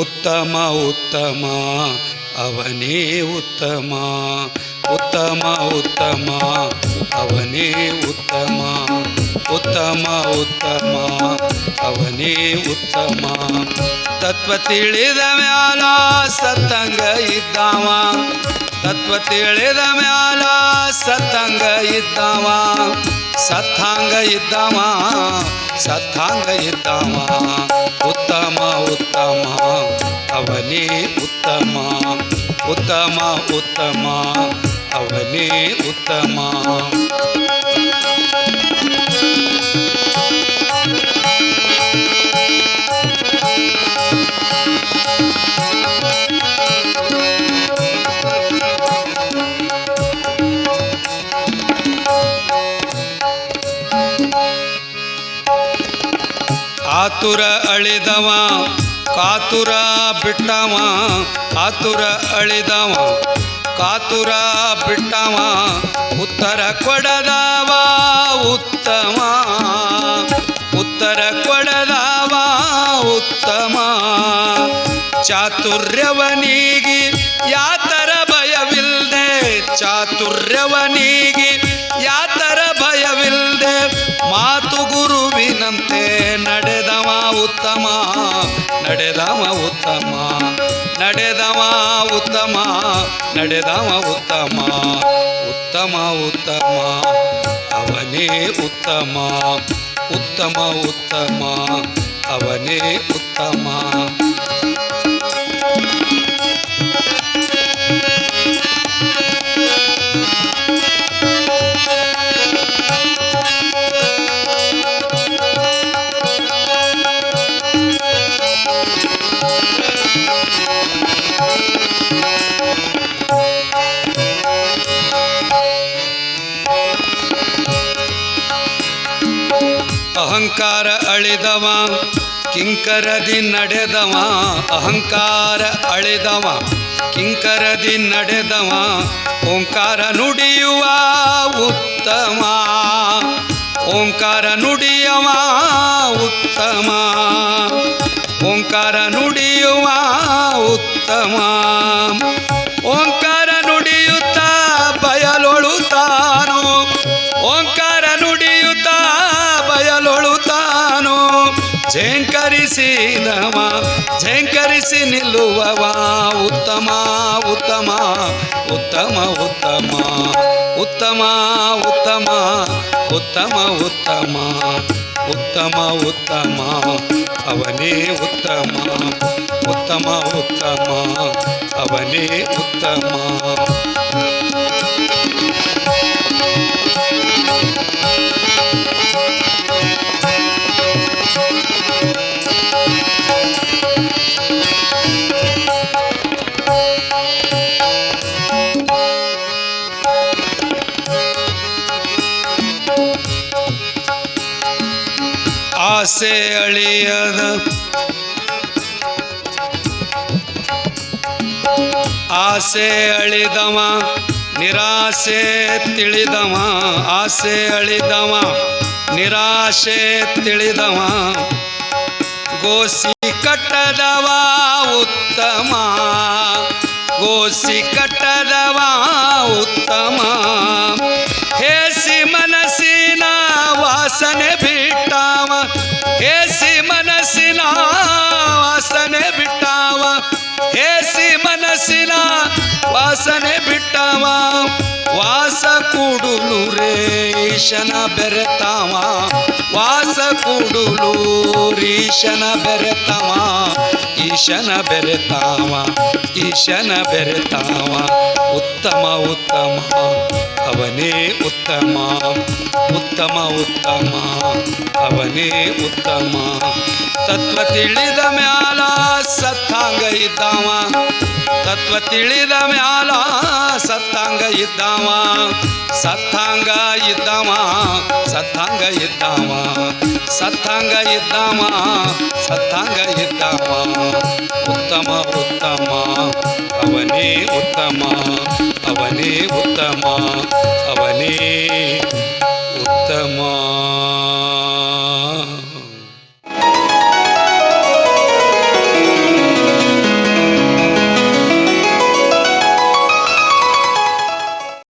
உத்தம உத்தமா அவனே உத்தமா உத்தம உத்தமா அவனே உத்தமா உத்தம உத்தமா அவனே உத்தமா ತತ್ವ ತಿಳಿದ ಮ್ಯಾಲ ಸತ್ತಂಗ ಇದ್ದಾವ ತತ್ವ ತಿಳಿದ ಮ್ಯಾಲ ಸತ್ತಂಗ ಇದ್ದಾವ ಸತ್ತಾಂಗ ಇದ್ದಾವ ಸತ್ತಾಂಗ ಇದ್ದಾವ ಉತ್ತಮ ಉತ್ತಮ ಅವನೇ ಉತ್ತಮ ಉತ್ತಮ ಉತ್ತಮ ಅವನೇ ಉತ್ತಮ ಆತುರ ಅಳಿದವ, ಕಾತುರ ಬಿಟ್ಟವ, ಆತುರ ಅಳಿದವ, ಕಾತುರ ಬಿಟ್ಟವ, ಉತ್ತರ ಕೊಡದವ, ಉತ್ತಮ. ಉತ್ತರ ಕೊಡದವ, ಉತ್ತಮ. ಚಾತುರ್ಯವನಿಗೆ ಯಾತರ ಭಯವಿಲ್ಲದೆ ಚಾತುರ್ಯವನಿಗೆ ಯಾತರ ಭಯವಿಲ್ಲದೆ ಮಾತು ಗುರುವಿನಂತೆ ನಡೆದವ ಉತ್ತಮ ನಡೆದವ ಉತ್ತಮ ನಡೆದವ ಉತ್ತಮ ನಡೆದವ ಉತ್ತಮ ಉತ್ತಮ ಉತ್ತಮ, ಅವನೇ ಉತ್ತಮ ಉತ್ತಮ ಉತ್ತಮ, ಅವನೇ ಉತ್ತಮ. ಅಹಂಕಾರ ಅಳಿದವ, ಕಿಂಕರದಿ ನಡೆದವ, ಅಹಂಕಾರ ಅಳಿದವ, ಕಿಂಕರದಿ ನಡೆದವ, ಓಂಕಾರ ನುಡಿಯುವ ಉತ್ತಮ, ಓಂಕಾರ ನುಡಿಯವ ಉತ್ತಮ, ಓಂಕಾರ ನುಡಿಯುವ ಉತ್ತಮ, ಓಂಕಾರ ನುಡಿಯುತ್ತ ಬಯಲೊಳುತ್ತಾನು, ಓಂಕಾರ ನುಡಿಯುತ್ತ ಝೇಂಕರಿಸಿದವ ಝೇಂಕರಿಸಿ ನಿಲ್ಲುವವ ಉತ್ತಮ ಉತ್ತಮ ಉತ್ತಮ ಉತ್ತಮ ಉತ್ತಮ ಉತ್ತಮ ಉತ್ತಮ ಉತ್ತಮ ಉತ್ತಮ ಉತ್ತಮ ಅವನೇ ಉತ್ತಮ ಉತ್ತಮ ಉತ್ತಮ ಅವನೇ ಉತ್ತಮ ಆಸೆ ಅಳಿಯದ ಆಸೆ ಅಳಿದವ, ನಿರಾಸೆ ತಿಳಿದವ, ಆಸೆ ಅಳಿದವ, ನಿರಾಶೆ ತಿಳಿದವ. ಗೋಸಿ ಕಟ್ಟದವ ಉತ್ತಮ, ಗೋಸಿ ಕಟ್ಟದವ ಉತ್ತಮ. ಹೇಸಿ ಹೇಸಿ ಮನಸ್ಸಿನ ವಾಸನೆ ಬಿಟ್ಟವ ವಾಸ ಕೂಡುಲು ರೇಷನ ಬೆರೆತವ ವಾಸ ಕೂಡುಲು ರೀಶನ ಬೆರೆತವ. ಈಶನ ಬೆರೆತಾವ ಈಶನ ಬೆರೆತಾವ, ಉತ್ತಮ ಉತ್ತಮ, ಅವನೇ ಉತ್ತಮ ಉತ್ತಮ ಉತ್ತಮ, ಅವನೇ ಉತ್ತಮ. ತತ್ವ ತಿಳಿದ ಮ್ಯಾಲ ಸತ್ತಾಂಗ ಇದ್ದಾವ, ತತ್ವ ತಿಳಿದ ಮ್ಯಾಲ ಇದ್ದಾವ ಸತ್ತಾಂಗ ಇದ್ದಾವ ಸತ್ತಾಂಗ ಇದ್ದಾವ ಸತ್ತಾಂಗ ಇದ್ದಾವ ಸತ್ತಾಂಗ ಇದ್ದಾವ ಉತ್ತಮ ಉತ್ತಮ ಅವನೇ ಉತ್ತಮ ಅವನೇ ಉತ್ತಮ ಅವನೇ ಉತ್ತಮ